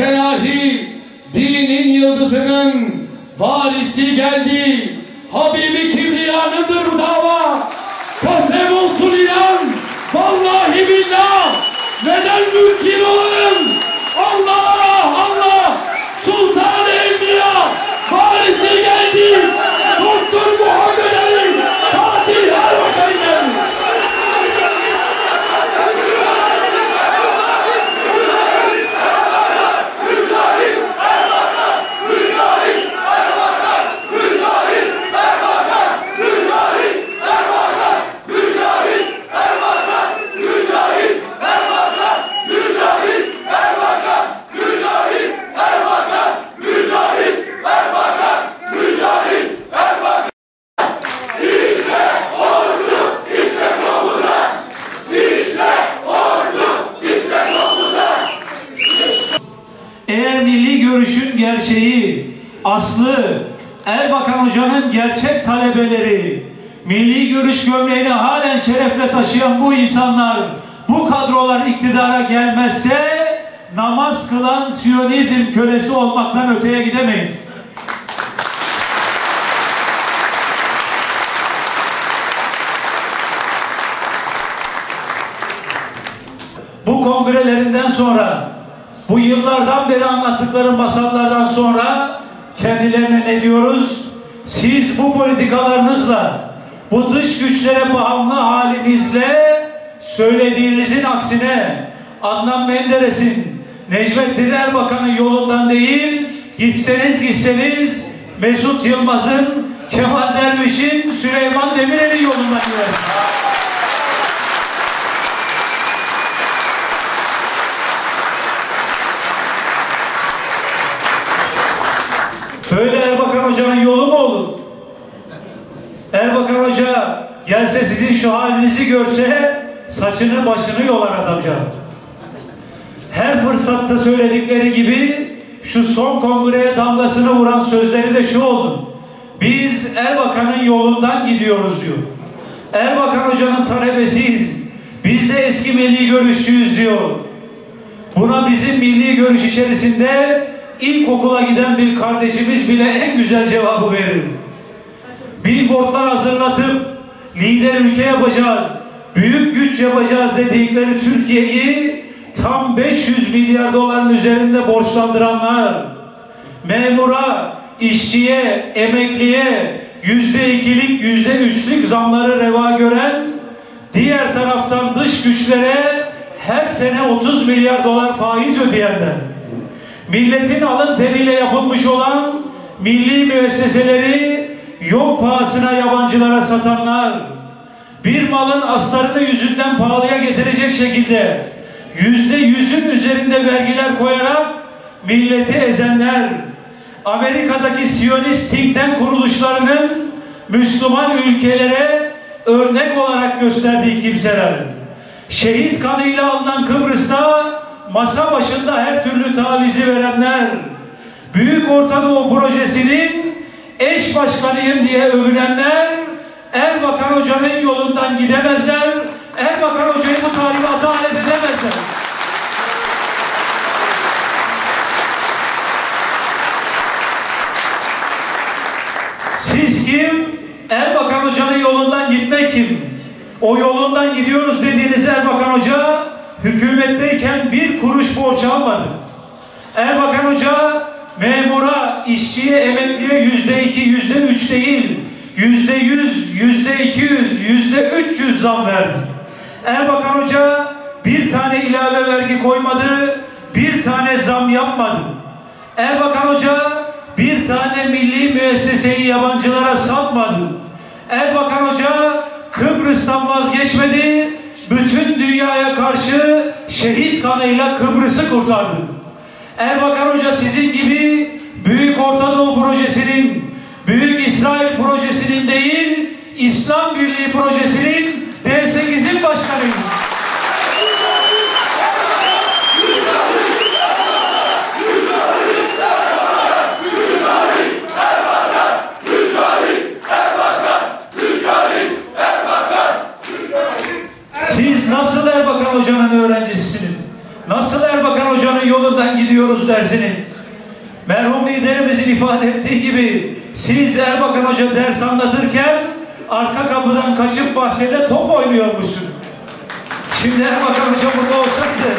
Tenahi dinin yıldızının varisi geldi. Habibi Kibriya'nındır bu dava. Kasem olsun inan. Vallahi billah. Neden mülkin olalım? Allah Allah. Sultan Evliya. Varisi geldi. Doktor Muhammed Ali. Katil Erbakan geldi. Eğer milli görüşün gerçeği, aslı, Erbakan Hoca'nın gerçek talebeleri, milli görüş gömleğini halen taşıyan bu insanlar, bu kadrolar iktidara gelmezse namaz kılan Siyonizm kölesi olmaktan öteye gidemeyiz. Bu kongrelerinden sonra, bu yıllardan beri anlattıkları masallardan sonra kendilerine ne diyoruz? Siz bu politikalarınızla, bu dış güçlere bağımlı halinizle söylediğinizin aksine Adnan Menderes'in, Necmettin Erbakan'ın yolundan değil, gitseniz gitseniz Mesut Yılmaz'ın, Kemal Derviş'in, Süleyman Demirel'in yolundan gidersiniz. Böyle Erbakan Hoca'nın yolu mu olur? Erbakan Hoca gelse sizin şu halinizi görse saçını başını yolar adamcağız. Her fırsatta söyledikleri gibi şu son kongreye damgasını vuran sözleri de şu oldu. Biz Erbakan'ın yolundan gidiyoruz diyor. Erbakan Hoca'nın talebesiyiz. Biz de eski milli görüşçüyüz diyor. Buna bizim milli görüş içerisinde ilkokula giden bir kardeşimiz bile en güzel cevabı verir. Billboardlar hazırlatıp lider ülke yapacağız, büyük güç yapacağız dedikleri Türkiye'yi tam 500 milyar doların üzerinde borçlandıranlar, memura, işçiye, emekliye yüzde ikilik, yüzde üçlük zamları reva gören, diğer taraftan dış güçlere her sene 30 milyar dolar faiz ödeyenler, milletin alın teriyle yapılmış olan milli müesseseleri yok pahasına yabancılara satanlar, bir malın aslarını yüzünden pahalıya getirecek şekilde yüzde yüzün üzerinde vergiler koyarak milleti ezenler, Amerika'daki Siyonist think tank kuruluşlarının Müslüman ülkelere örnek olarak gösterdiği kimseler, şehit kanıyla alınan Kıbrıs'ta masa başında her türlü tavizi verenler, Büyük Orta Doğu Projesi'nin eş başkanıyım diye övünenler, Erbakan Hoca'nın yolundan gidemezler, Erbakan Hoca'yı bu talibata alet edemezler. Siz kim? Erbakan Hoca'nın yolundan gitmek kim? O yolundan gidiyoruz dediğiniz Erbakan Hoca hükümetteyken bir kuruş borç almadı. Erbakan Hoca memura, işçiye, emekliye yüzde iki, yüzde üç değil, yüzde yüz, yüzde iki yüz, yüzde üç yüz zam verdi. Erbakan Hoca bir tane ilave vergi koymadı, bir tane zam yapmadı. Erbakan Hoca bir tane milli müesseseyi yabancılara satmadı. Erbakan Hoca Kıbrıs'tan vazgeçmedi, bütün dünyaya karşı şehit kanıyla Kıbrıs'ı kurtardı. Erbakan Hoca sizin gibi Büyük Orta Doğu Projesi'nin, Büyük İsrail Projesi'nin değil, İslam Birliği Projesi'nin D8'in başkanıydı. Siz nasıl Erbakan Hoca'nın öğrencisisiniz? Nasıl Erbakan Hoca'nın yolundan gidiyoruz? dersiniz. Liderimizin ifade ettiği gibi siz Erbakan Hoca ders anlatırken arka kapıdan kaçıp bahçede top oynuyormuşsun. Şimdi Erbakan Hoca burada olsaydı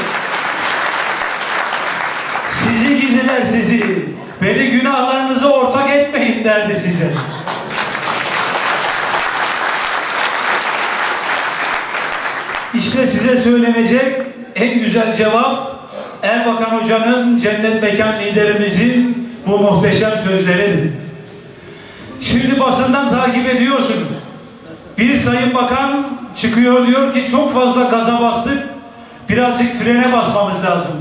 sizi gidiler sizi. Beni günahlarınızı ortak etmeyin derdi size. İşte size söylenecek en güzel cevap Erbakan Hoca'nın cennet mekan liderimizin bu muhteşem sözleridir. Şimdi basından takip ediyorsunuz. Bir sayın bakan çıkıyor diyor ki çok fazla gaza bastık. Birazcık frene basmamız lazım.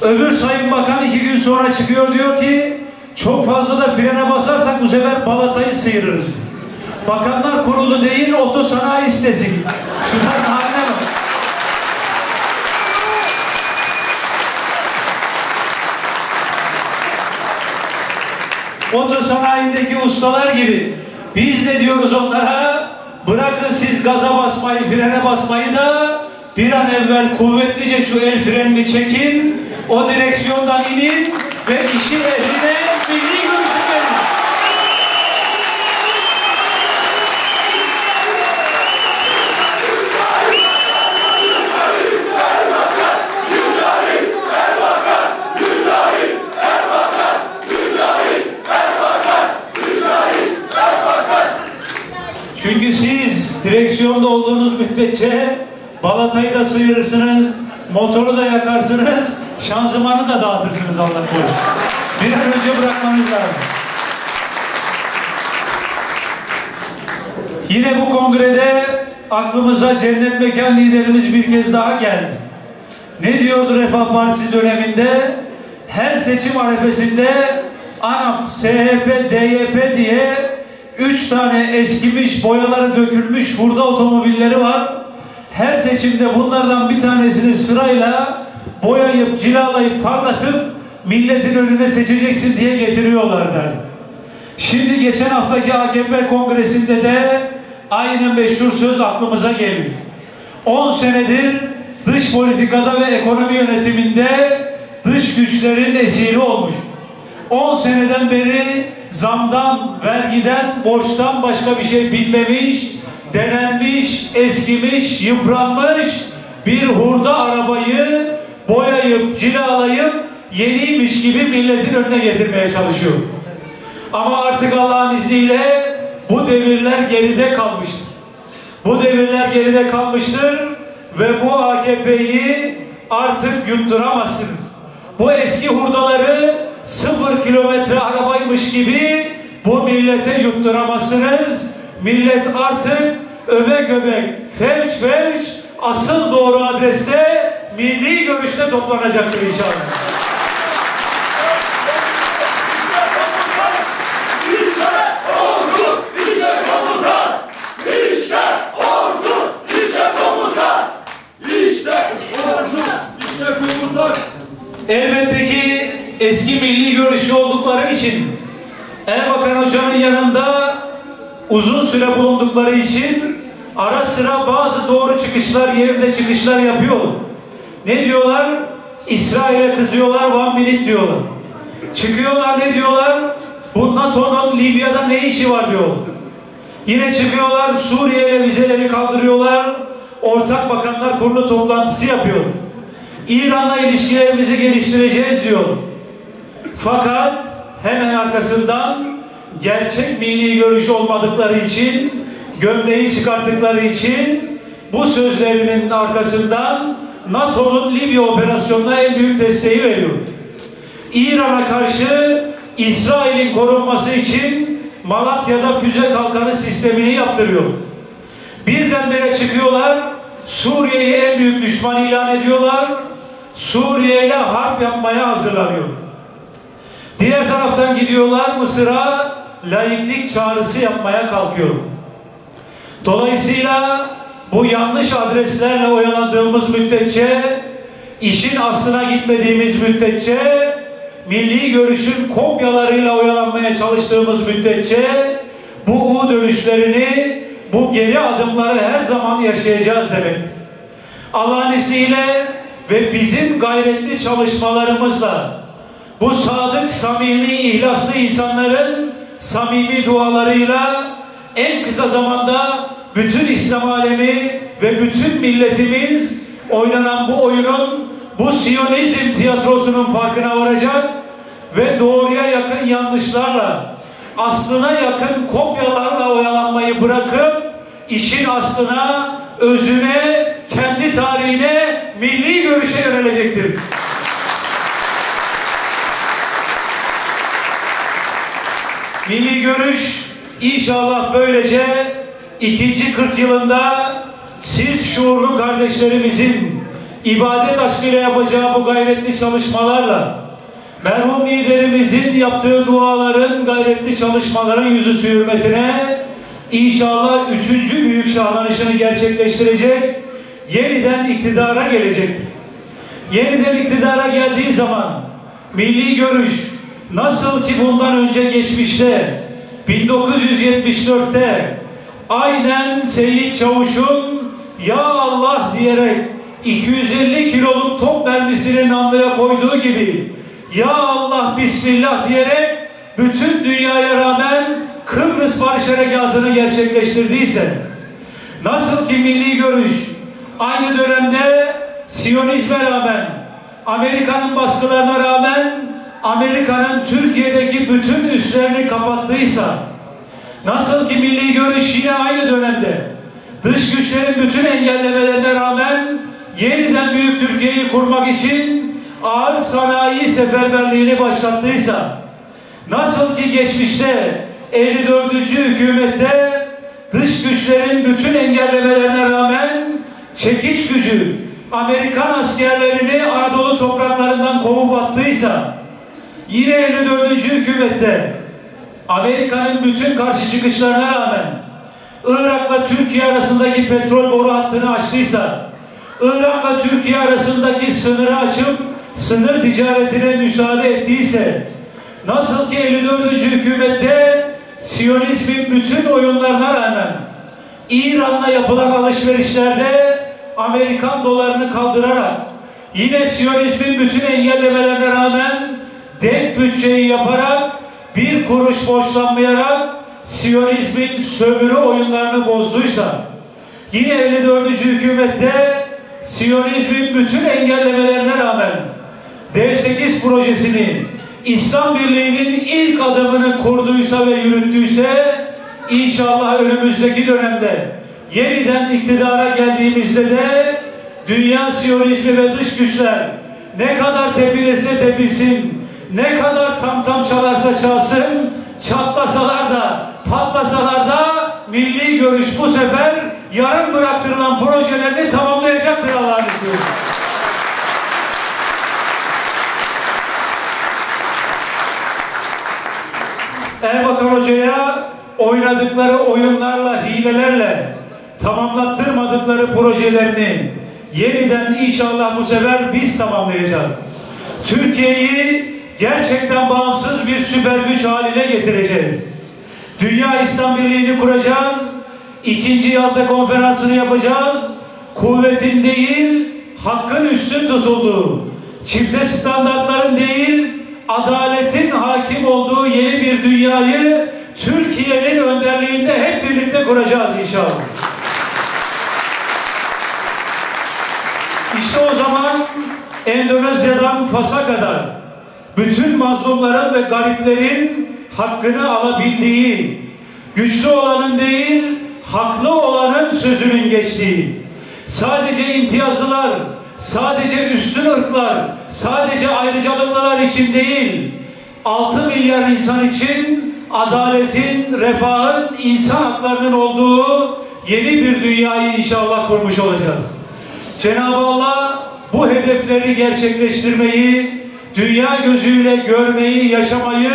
Öbür sayın bakan iki gün sonra çıkıyor diyor ki çok fazla da frene basarsak bu sefer balatayı sıyırırız. Bakanlar kurulu değil otosanayi sitesi. Şunların haline bak. Otosanayindeki ustalar gibi biz de diyoruz onlara bırakın siz gaza basmayı, frene basmayı da bir an evvel kuvvetlice şu el frenini çekin, o direksiyondan inin ve işin ehline milli Çünkü siz direksiyonda olduğunuz müddetçe balatayı da sıyırırsınız, motoru da yakarsınız, şanzımanı da dağıtırsınız Allah korusun. Bir an önce bırakmanız lazım. Yine bu kongrede aklımıza cennet mekan liderimiz bir kez daha geldi. Ne diyordu Refah Partisi döneminde? Her seçim arefesinde ANAP, SHP, DYP diye üç tane eskimiş, boyaları dökülmüş hurda otomobilleri var. Her seçimde bunlardan bir tanesini sırayla boyayıp, cilalayıp, parlatıp milletin önüne seçeceksin diye getiriyorlardı. Şimdi geçen haftaki AKP kongresinde de aynı meşhur söz aklımıza geliyor. 10 senedir dış politikada ve ekonomi yönetiminde dış güçlerin esiri olmuş. 10 seneden beri zamdan, vergiden, borçtan başka bir şey bilmemiş, denenmiş, eskimiş, yıpranmış bir hurda arabayı boyayıp, cilalayıp yeniymiş gibi milletin önüne getirmeye çalışıyor. Ama artık Allah'ın izniyle bu devirler geride kalmıştır. Bu devirler geride kalmıştır ve bu AKP'yi artık yutturamazsınız. Bu eski hurdaları sıfır kilometre arabaymış gibi bu millete yutturamazsınız. Millet artık öbek öbek, felç felç asıl doğru adreste milli görüşte toplanacaktır inşallah. Eski milli görüşü oldukları için Erbakan Hoca'nın yanında uzun süre bulundukları için ara sıra bazı doğru çıkışlar, yerinde çıkışlar yapıyor. Ne diyorlar? İsrail'e kızıyorlar, one minute diyorlar. Çıkıyorlar ne diyorlar? Bu NATO'nun Libya'da ne işi var diyor. Yine çıkıyorlar Suriye'ye vizeleri kaldırıyorlar. Ortak Bakanlar Kurulu toplantısı yapıyor. İran'la ilişkilerimizi geliştireceğiz diyor. Fakat hemen arkasından gerçek milli görüş olmadıkları için, gömleği çıkarttıkları için bu sözlerinin arkasından NATO'nun Libya operasyonuna en büyük desteği veriyor. İran'a karşı İsrail'in korunması için Malatya'da füze kalkanı sistemini yaptırıyor. Birdenbire çıkıyorlar, Suriye'yi en büyük düşman ilan ediyorlar. Suriye ile harp yapmaya hazırlanıyor. Diğer taraftan gidiyorlar Mısır'a laiklik çağrısı yapmaya kalkıyor. Dolayısıyla bu yanlış adreslerle oyalandığımız müddetçe, işin aslına gitmediğimiz müddetçe, milli görüşün kopyalarıyla oyalanmaya çalıştığımız müddetçe bu U dönüşlerini, bu geri adımları her zaman yaşayacağız demektir. Allah'ın izniyle ve bizim gayretli çalışmalarımızla bu sadık, samimi, ihlaslı insanların samimi dualarıyla en kısa zamanda bütün İslam alemi ve bütün milletimiz oynanan bu oyunun, bu Siyonizm tiyatrosunun farkına varacak ve doğruya yakın yanlışlarla, aslına yakın kopyalarla oyalanmayı bırakıp işin aslına, özüne, kendi tarihine, milli görüşe yönelecektir. Milli görüş inşallah böylece ikinci 40 yılında siz şuurlu kardeşlerimizin ibadet aşkıyla yapacağı bu gayretli çalışmalarla merhum liderimizin yaptığı duaların gayretli çalışmaların yüzü hürmetine inşallah üçüncü büyük şahlanışını gerçekleştirecek yeniden iktidara gelecektir. Yeniden iktidara geldiği zaman milli görüş nasıl ki bundan önce geçmişte 1974'te aynen Seyit Çavuş'un Ya Allah diyerek 250 kiloluk top mermisini namluya koyduğu gibi Ya Allah Bismillah diyerek bütün dünyaya rağmen Kıbrıs Barış Harekatı'nı gerçekleştirdiyse nasıl ki milli görüş aynı dönemde Siyonizme rağmen Amerika'nın baskılarına rağmen Amerika'nın Türkiye'deki bütün üslerini kapattıysa nasıl ki milli görüş yine aynı dönemde dış güçlerin bütün engellemelerine rağmen yeniden büyük Türkiye'yi kurmak için ağır sanayi seferberliğini başlattıysa nasıl ki geçmişte 54. hükümette dış güçlerin bütün engellemelerine rağmen çekiş gücü Amerikan askerlerini Anadolu topraklarından kovup attıysa yine 54. hükümette Amerika'nın bütün karşı çıkışlarına rağmen Irak'la Türkiye arasındaki petrol boru hattını açtıysa Irak'la Türkiye arasındaki sınırı açıp sınır ticaretine müsaade ettiyse nasıl ki 54. hükümette Siyonizmin bütün oyunlarına rağmen İran'la yapılan alışverişlerde Amerikan dolarını kaldırarak yine Siyonizmin bütün engellemelerine rağmen denk bütçeyi yaparak bir kuruş borçlanmayarak Siyonizmin sömürü oyunlarını bozduysa yine 54. hükümette Siyonizmin bütün engellemelerine rağmen D8 projesini İslam Birliği'nin ilk adımını kurduysa ve yürüttüyse inşallah önümüzdeki dönemde yeniden iktidara geldiğimizde de dünya siyonizmi ve dış güçler ne kadar tepilirse tepilsin, ne kadar tam tam çalarsa çalsın, çatlasalar da, patlasalar da milli görüş bu sefer yarım bıraktırılan projelerini tamamlayacaktır Allah'ın izniyle. Erbakan Hoca'ya oynadıkları oyunlarla, hilelerle tamamlattırmadıkları projelerini yeniden inşallah bu sefer biz tamamlayacağız. Türkiye'yi gerçekten bağımsız bir süper güç haline getireceğiz. Dünya İslam Birliği'ni kuracağız. İkinci Yalta konferansını yapacağız. Kuvvetin değil, hakkın üstün tutulduğu, çifte standartların değil, adaletin hakim olduğu yeni bir dünyayı Türkiye'nin önderliğinde hep birlikte kuracağız inşallah. İşte o zaman Endonezya'dan Fas'a kadar bütün mazlumların ve gariplerin hakkını alabildiği, güçlü olanın değil, haklı olanın sözünün geçtiği, sadece imtiyazlılar, sadece üstün ırklar, sadece ayrıcalıklar için değil, 6 milyar insan için adaletin, refahın, insan haklarının olduğu yeni bir dünyayı inşallah kurmuş olacağız. Cenab-ı Allah bu hedefleri gerçekleştirmeyi, dünya gözüyle görmeyi, yaşamayı,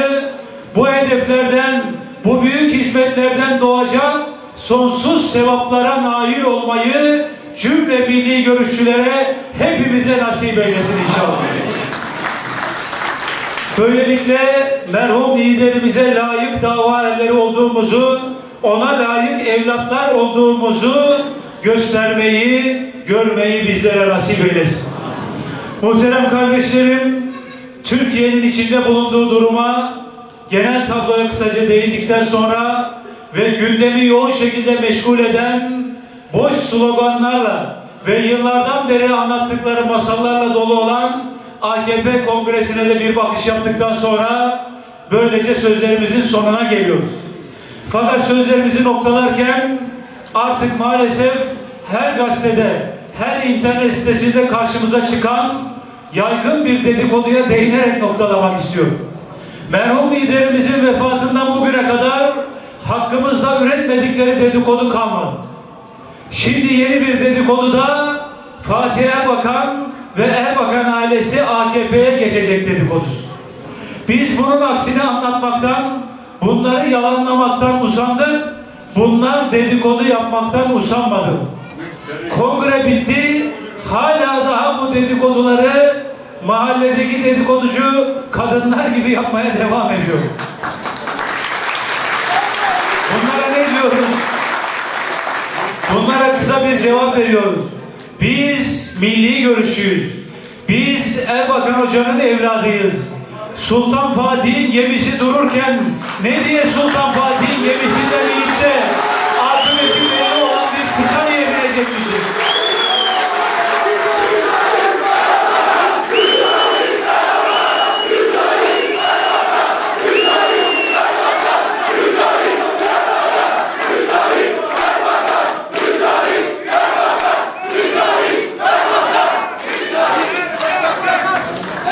bu hedeflerden, bu büyük hizmetlerden doğacak sonsuz sevaplara nail olmayı cümle milli görüşçülere hepimize nasip eylesin inşallah. Böylelikle merhum liderimize layık dava erleri olduğumuzu, ona layık evlatlar olduğumuzu göstermeyi, görmeyi bizlere nasip eylesin. Muhterem kardeşlerim, Türkiye'nin içinde bulunduğu duruma genel tabloya kısaca değindikten sonra ve gündemi yoğun şekilde meşgul eden boş sloganlarla ve yıllardan beri anlattıkları masallarla dolu olan AKP kongresine de bir bakış yaptıktan sonra böylece sözlerimizin sonuna geliyoruz. Fakat sözlerimizi noktalarken artık maalesef her gazetede, her internet sitesinde karşımıza çıkan yaygın bir dedikoduya değinerek noktalamak istiyorum. Merhum liderimizin vefatından bugüne kadar hakkımızda üretmedikleri dedikodu kalmadı. Şimdi yeni bir dedikoduda Fatih Erbakan ve Erbakan ailesi AKP'ye geçecek dedikodusu. Biz bunun aksini anlatmaktan, bunları yalanlamaktan usandık. Bunlar dedikodu yapmaktan usanmadı. Kongre bitti. Hala daha bu dedikoduları mahalledeki dedikoducu kadınlar gibi yapmaya devam ediyor. Bunlara ne diyoruz? Bunlara kısa bir cevap veriyoruz. Biz milli görüşüyüz. Biz Erbakan Hoca'nın evladıyız. Sultan Fatih'in gemisi dururken ne diye Sultan Fatih'in gemisinden inip de belli olan bir Titaniye binecekmişiz?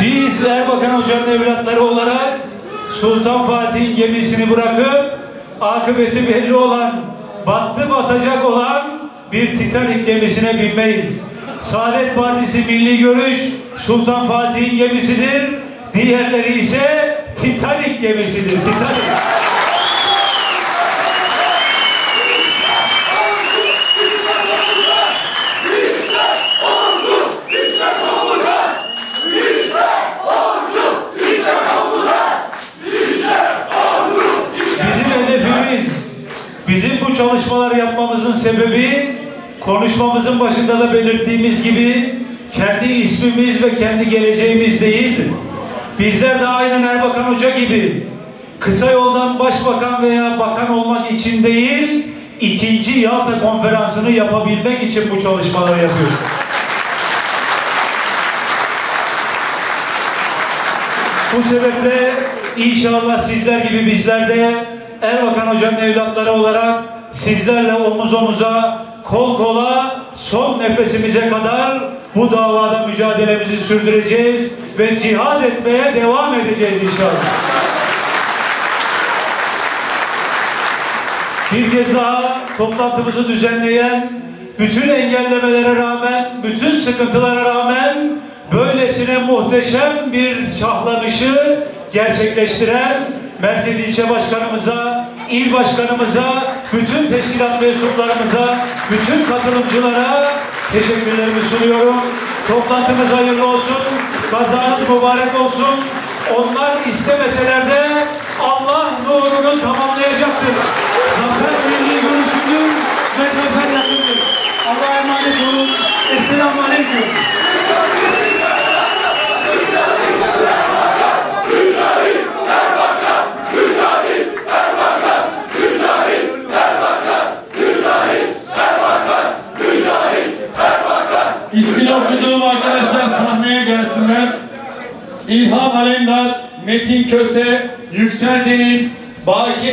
Biz Erbakan Hoca'nın evlatları olarak Sultan Fatih'in gemisini bırakıp akıbeti belli olan, battı batacak olan bir Titanik gemisine binmeyiz. Saadet Partisi Milli Görüş Sultan Fatih'in gemisidir. Diğerleri ise Titanik gemisidir. Titanik. Bizim bu çalışmalar yapmamızın sebebi konuşmamızın başında da belirttiğimiz gibi kendi ismimiz ve kendi geleceğimiz değildir. Bizler de aynen Erbakan Hoca gibi kısa yoldan başbakan veya bakan olmak için değil, ikinci Yalta konferansını yapabilmek için bu çalışmaları yapıyoruz. Bu sebeple inşallah sizler gibi bizler de Erbakan Hoca'nın evlatları olarak sizlerle omuz omuza, kol kola son nefesimize kadar bu davada mücadelemizi sürdüreceğiz ve cihad etmeye devam edeceğiz inşallah. Bir kez daha toplantımızı düzenleyen, bütün engellemelere rağmen, bütün sıkıntılara rağmen böylesine muhteşem bir şahlanışı gerçekleştiren Merkez İlçe Başkanımıza, il Başkanımıza, bütün teşkilat mensuplarımıza, bütün katılımcılara teşekkürlerimi sunuyorum. Toplantımız hayırlı olsun, kazanız mübarek olsun. Onlar istemeseler de Allah nurunu tamamlayacaktır. Zafer milli görüşüdür ve zafer yakındır. Allah'a emanet olun. Esselamu Aleyküm. İlham Alemdar, Metin Köse, Yüksel Deniz, Baki